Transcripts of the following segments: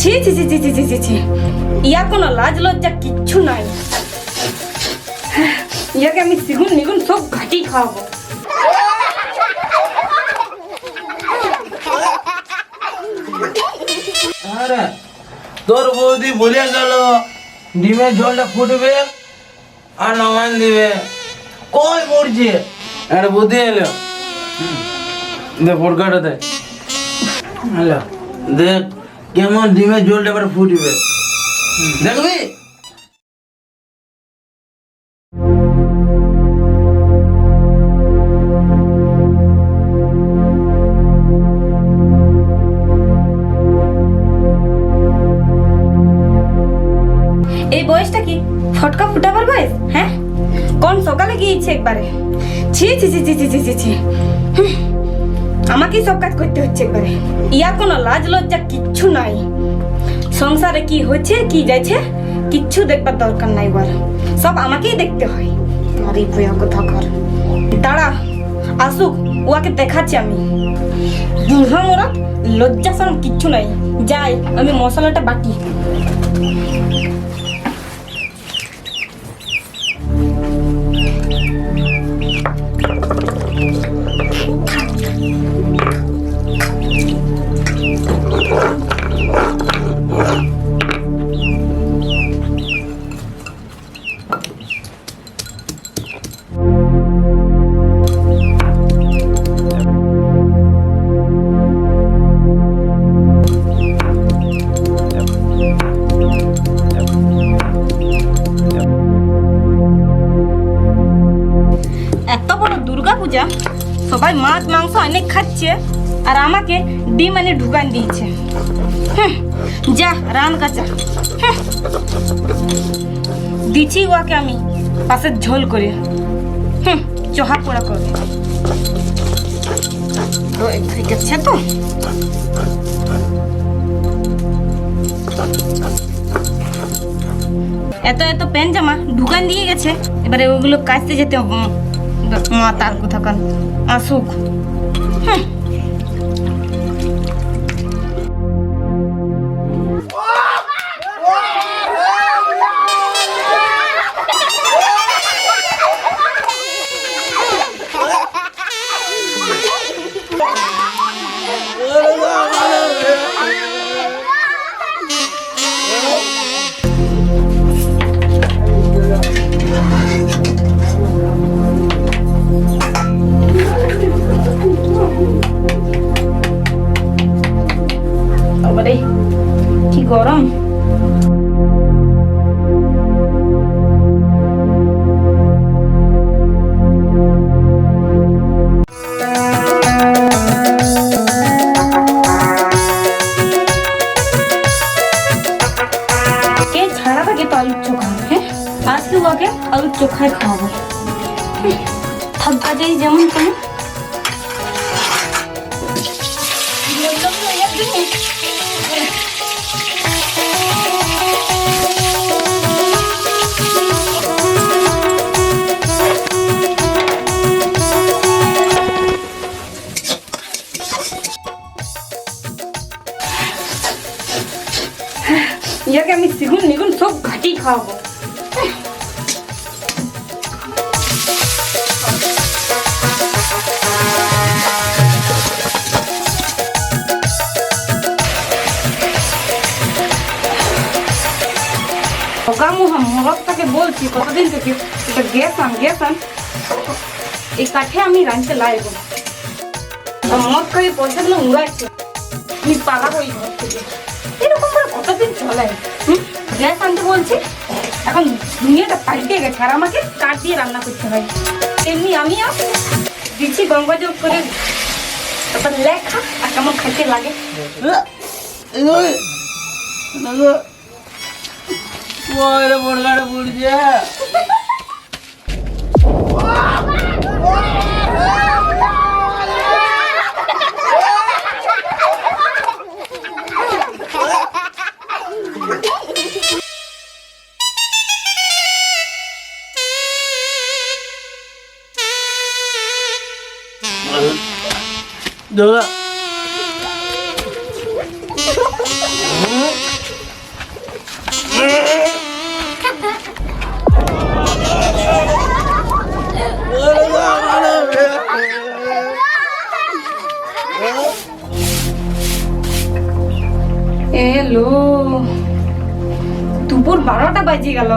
ছি ছি ছি ছি ছি ছি ছি ইয়া কোনো লাজ লজ্জা কিচ্ছু নাই। ইয়াকে আমি দ্বিগুণ নিগুন সব ঘাটি খাওয়াবো। তোর বৌদি বলে গেল, ডিমের জলটা ফুটবে আর নামান দিবে। কই মরছে? আর বুদ্ধি এলো। দে পোড়কাটা দে। দেখ। কেমন ডিমের জলটা এবার ফুটবে। দেখবি এই বয়সটা কি? ফটকা ফুটাবার বয়স? হ্যাঁ? কোন সকালে গিয়েছে একবারে? ছি ছি ছি ছি ছি ছি ছি আমাকেই সব কাজ করতে হচ্ছে একবারে। ইয়া কোনো লাজ লজ্জা কিচ্ছু নাই। সংসারে কি হচ্ছে, কি যাচ্ছে, কিচ্ছু দেখবার দরকার নাই বল। সব আমাকেই দেখতে হয়। আরে ভয়া কথা কর। দাঁড়া, আসুক ওকে দেখাচ্ছি আমি। বুড়া মোরা লজ্জা সরম কিচ্ছু নাই। যাই, আমি মশলাটা বাটি এত বড় দুর্গা পূজা সবাই মাছ, মাংস অনেক খাচ্ছে আর আমাকে ডিম এনে ঢুকান দিয়েছে। যা, রান কাঁচা। দিচ্ছি ওকে আমি পাশে ঝোল করে। হুম, চহা পোড়া করে। তো এত এত প্যান্ট জামা ঢুকান দিয়ে গেছে। এবারে ওগুলো কাচতে যেতে। মা তার কথা কান আসুক হুম। आगे तो आलू चोखा है पास के आगे आलू चोखा खाओ थक गए जमन कहीं मतलब ইয়াকে আমি সিগুন নিগুন সব ঘাটি খাওয়াবো। মুহা মরদটাকে বলছি, কতদিন থেকে? এটা গ্যাস আন গ্যাস আন এই কাঠে আমি রাঁধতে লাগবো। মদ খাই পয়সাগুলো উড়াচ্ছে। আমি পালাবো এই ঘর থেকে এরকম করে কতদিন চলে? গ্যাস আনতে বলছি এখন দুনিয়াটা পাল্টে গেছে আর আমাকে কাঠ দিয়ে রান্না করতে হয় এমনি আমিও দিচ্ছি গঙ্গা জল করে তারপর লেখা আর কেমন খাইতে লাগে পড়ছে দেখো এলো। দুপুর বারোটা বাজে গেল।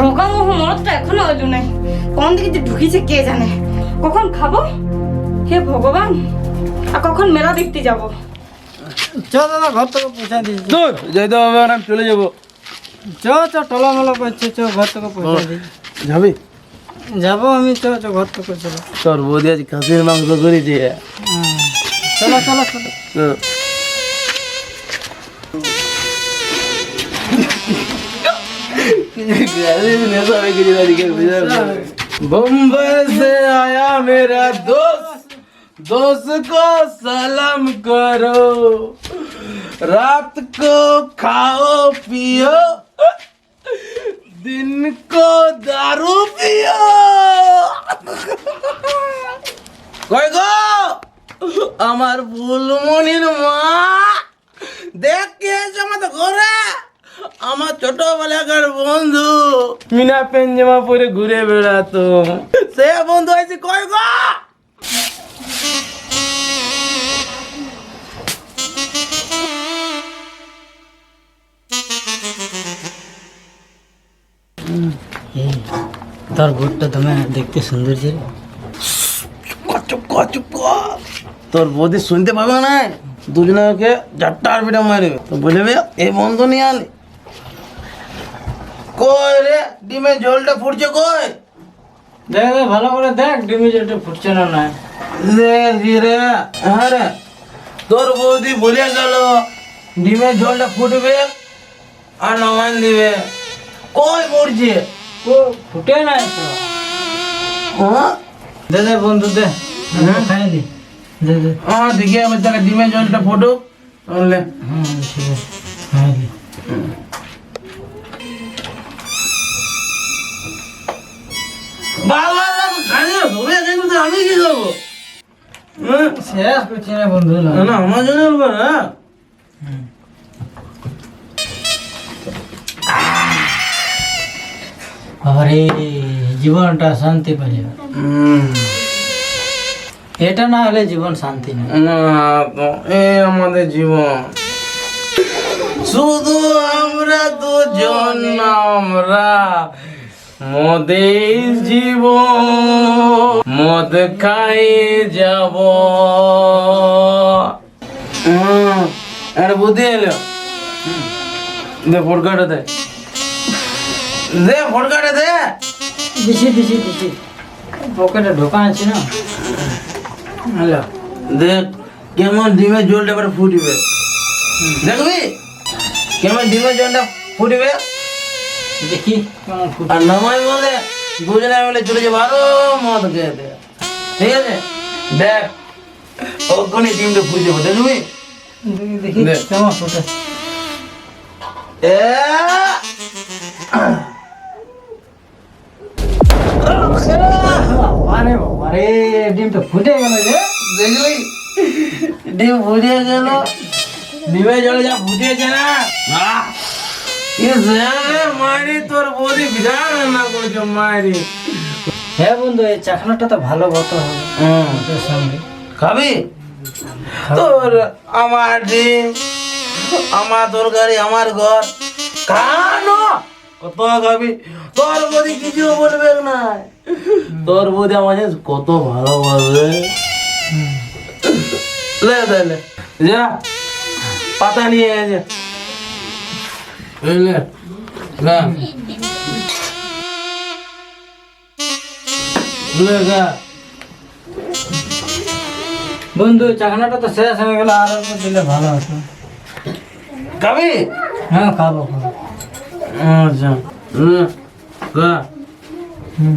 রোগা মোহ মরদটা এখনও এলো নাই। কোন দিকে যে ঢুকিছে কে জানে? কখন খাব? হে ভগবান। আর কখন মেলা দেখতে যাব চ দাদা ঘর থেকে পৌঁছা দিয়েছি তো যেতে হবে আর আমি চলে যাবো চ চ টলামলা করছে চ ঘর থেকে পৌঁছা দিই যাবি যাবো আমি চ চ ঘর থেকে চলো তোর বৌদি আজ খাসির মাংস করেছে হুম। চলো চলো চলো তো बम्बई से आया मेरा दोस्त दोस्त को सलाम करो रात को खाओ पियो दिन को दारू पियो কই গো আমার ফুলমণির মা দেখ কে এসে আমাদের ঘরে আমার ছোটবেলাকার বন্ধু মিনা পেঞ্জামা পরে ঘুরে বেড়াতো সে বন্ধু আছে কই গো তোর ভোটটা তুমি দেখতে সুন্দর ছিল। চুপ কর চুপ কর তোর বৌদি শুনতে পাবে না? দুজনকে চারটার পিঠে মারবে তো বলবে এই বন্ধু নিয়ে আলে কই রে ডিমে জলটা ফুটছে কই? দেখ ভালো করে দেখ ডিমি যেটা ফুটছে না না দেখি রে হ্যাঁ রে। তোর বৌদি বলে গেল ডিমে জলটা ফুটবে আর নামান দিবে। কই পড়ছে ও ফুটে নাই তো হ্যাঁ? দে দে বন্ধু দে। খাই দি। দে দে। হ্যাঁ দেখি আমি তাকে ডিমে জলটা ফুটুক। তাহলে হ্যাঁ ঠিক আছে। খাই দি। বাবা খালি হবে কিন্তু আমি কি করব হ্যাঁ শেষ করছি না বন্ধু না, আমার জন্য না। আরে জীবনটা শান্তি পাই এটা না হলে জীবন শান্তি না তো এই আমাদের জীবন শুধু আমরা দুজন আমরা মদের জীবন মদ খাই যাব আরে বুদ্ধি এলো দে ফটকাটা দে দে ফটকাটা দে। দিছি দিছি দিছি। পকেটে ঢোকা আছে না। হ্যালো। দেখ কেমন ডিমের জলটা এবার ফুটবে। দেখবি? কেমন ডিমের জলটা ফুটবে? দেখি কেমন ফুট আর নামাই বলে দুজনে মিলে চলে যাব আরও মদ খেতে ঠিক আছে? দেখ ওখানে ডিমটা ফুটে যাব দেখবি? দেখি দেখি দেখ। কেমন ফুটে। এ আরে আরে ডিমটা ফুটে গেল রে। দেখলি? ডিম ফুটে গেল। ডিমের জলে যা ফুটেছে না। মারি তোর বৌদি বিধান না করছে মারি হ্যাঁ বন্ধু এই চাকনাটা তো ভালো হবে সঙ্গে খাবি? তোর আমার ডিম আমার তরকারি আমার ঘর। কানো! কত খাবি? তোর বদি কিছু বলবে না। তোর বদি আমার কত ভালোবাসে। লে তাহলে যা পাতা নিয়ে এসে না লে গা বন্ধু চাকনাটা তো শেষ হয়ে গেল আর দিলে ভালো হতো। খাবি? হ্যাঁ খাব খাব। আচ্ছা হুম।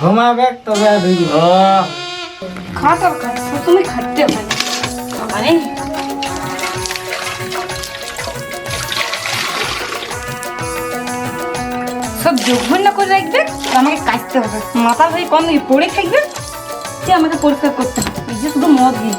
ঘুমাবে, তবে দেখব আহ খাটা খাট তুমি হবে। মানে? সব যোগবন্য করে রাখবে আমাকে কাটতে হবে। মাথা ভাই কম পড়ে থাকবে, যে আমাকে পরিষ্কার করতে হবে। যে শুধু মদ দিয়ে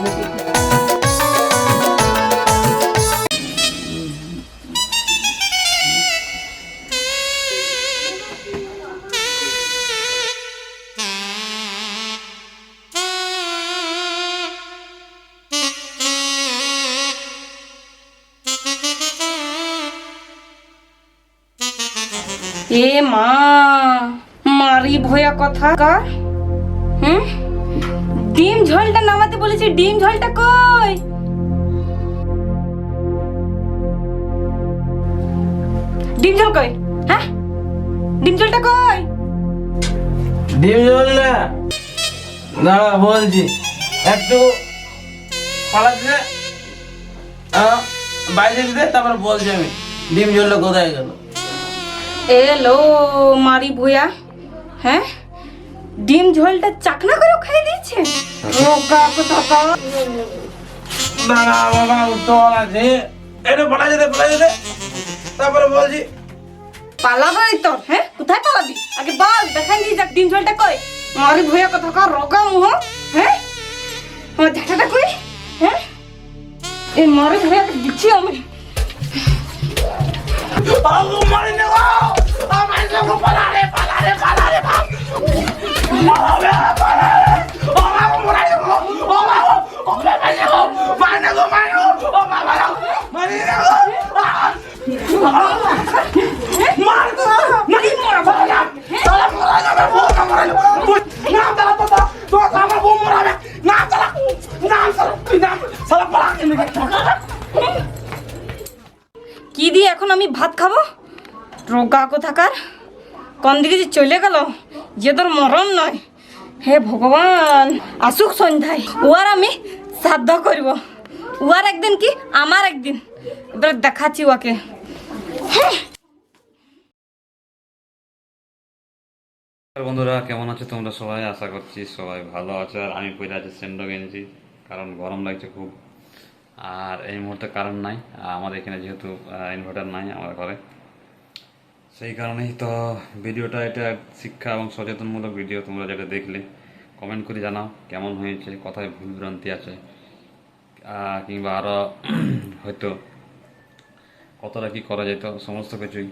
এ মা মারি ভয়া কথা কার হুম? ডিম ঝোলটা নামাতে বলেছি ডিম ঝোলটা কই? ডিম ঝোল কই? হ্যাঁ? ডিম ঝোলটা কই? ডিম ঝোল না। দাঁড়া বলছি। একটু আহ, বাইরে দিতে তারপর বলছি আমি ডিম জলটা কোথায় গেল? এলো মারি ভুয়া। হ্যাঁ? ডিম ঝোলটা চাকনা করেও খাই দিয়েছে? রোগা কোথাকা দাঁড়া বাবা উত্তর আছে। একটু পালা যেতে পালা যেতে তারপরে বলছি পালাবাই তোর হ্যাঁ? কোথায় পালাবি? আগে বল দেখাই দিয়ে যাক ডিম ঝোলটা কই। মারি ভুয়া কোথাকা রোগা মুহ হ্যাঁ? আমার ঝাঁটাটা কই? হ্যাঁ? এই মারি ভুয়াকে দিচ্ছি আমি। মারি নেব কি দিয়ে এখন আমি ভাত খাব? রোগা কোথাকার? কোন দিকে যে চলে গেল। যে তোর মরণ নয়। হে ভগবান, আসুক সন্ধ্যায়। আর আমি শ্রাদ্ধ করব। আর একদিন কি? আমার একদিন। এবার দেখাচ্ছি ওকে বন্ধুরা, কেমন আছো তোমরা সবাই? আশা করছি সবাই ভালো আছো। আর আমি পরে আছি সেন্ডো গেঞ্জি কারণ গরম লাগছে খুব। আর এই মুহূর্তে কারেন্ট নাই। আমাদের এখানে যেহেতু ইনভার্টার নাই আমার ঘরে। সেই কারণেই তো ভিডিওটা এটা শিক্ষা এবং সচেতনমূলক ভিডিও, তোমরা যেটা দেখলে কমেন্ট করে জানাও কেমন হয়েছে, কোথায় ভুল ভ্রান্তি আছে কিংবা আরও হয়তো কতটা কি করা যেত, সমস্ত কিছুই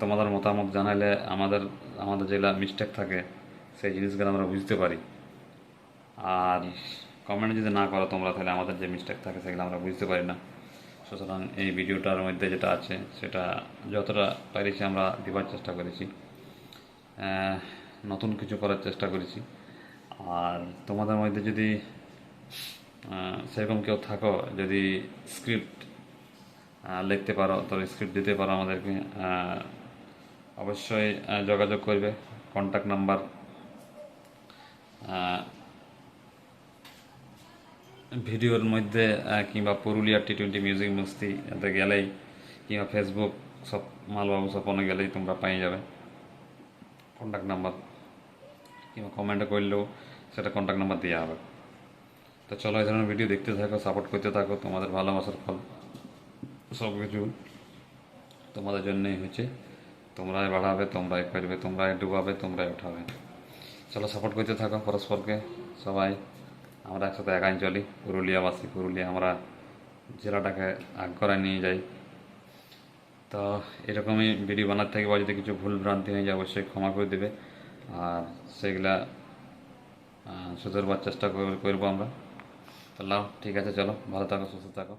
তোমাদের মতামত জানালে আমাদের আমাদের যেগুলো মিস্টেক থাকে, সেই জিনিসগুলো আমরা বুঝতে পারি। আর কমেন্ট যদি না করো তোমরা, তাহলে আমাদের যে মিস্টেক থাকে, সেগুলো আমরা বুঝতে পারি না। সুতরাং এই ভিডিওটার মধ্যে যেটা আছে, সেটা যতটা পেরেছি আমরা দেওয়ার চেষ্টা করেছি। নতুন কিছু করার চেষ্টা করেছি। আর তোমাদের মধ্যে যদি সেরকম কেউ থাকো, যদি স্ক্রিপ্ট লিখতে পারো, তো স্ক্রিপ্ট দিতে পারো আমাদেরকে অবশ্যই যোগাযোগ করবে কন্ট্যাক্ট নাম্বার ভিডিওর মধ্যে কিংবা পুরুলিয়ার টি টোয়েন্টি মিউজিক মস্তি এতে গেলেই, কিংবা ফেসবুক সব মালবাবু স্বপনে গেলেই তোমরা পেয়ে যাবে। কন্ট্যাক্ট নাম্বার কিংবা কমেন্ট করলেও সেটা কন্ট্যাক্ট নাম্বার দেওয়া হবে। তো চলো এই ধরনের ভিডিও দেখতে থাকো সাপোর্ট করতে থাকো, তোমাদের ভালোবাসার ফল। সব কিছু তোমাদের জন্যই হচ্ছে। তোমরাই বাড়াবে, তোমরাই করবে, তোমরাই ডুবাবে, তোমরাই উঠাবে। চলো সাপোর্ট করতে থাকো পরস্পরকে, সবাই। আমরা একসাথে একাই চলি। পুরুলিয়াবাসী, পুরুলিয়া আমরা জেলাটাকে আগ করায় নিয়ে যাই। তো এরকমই ভিডিও বানাতে থাকি বা যদি কিছু ভুল ভ্রান্তি হয়ে যায়, অবশ্যই ক্ষমা করে দেবে। আর সেগুলা সুধরবার চেষ্টা কর- করব আমরা। তো লাও, ঠিক আছে, চলো, ভালো থাকো, সুস্থ থাকো।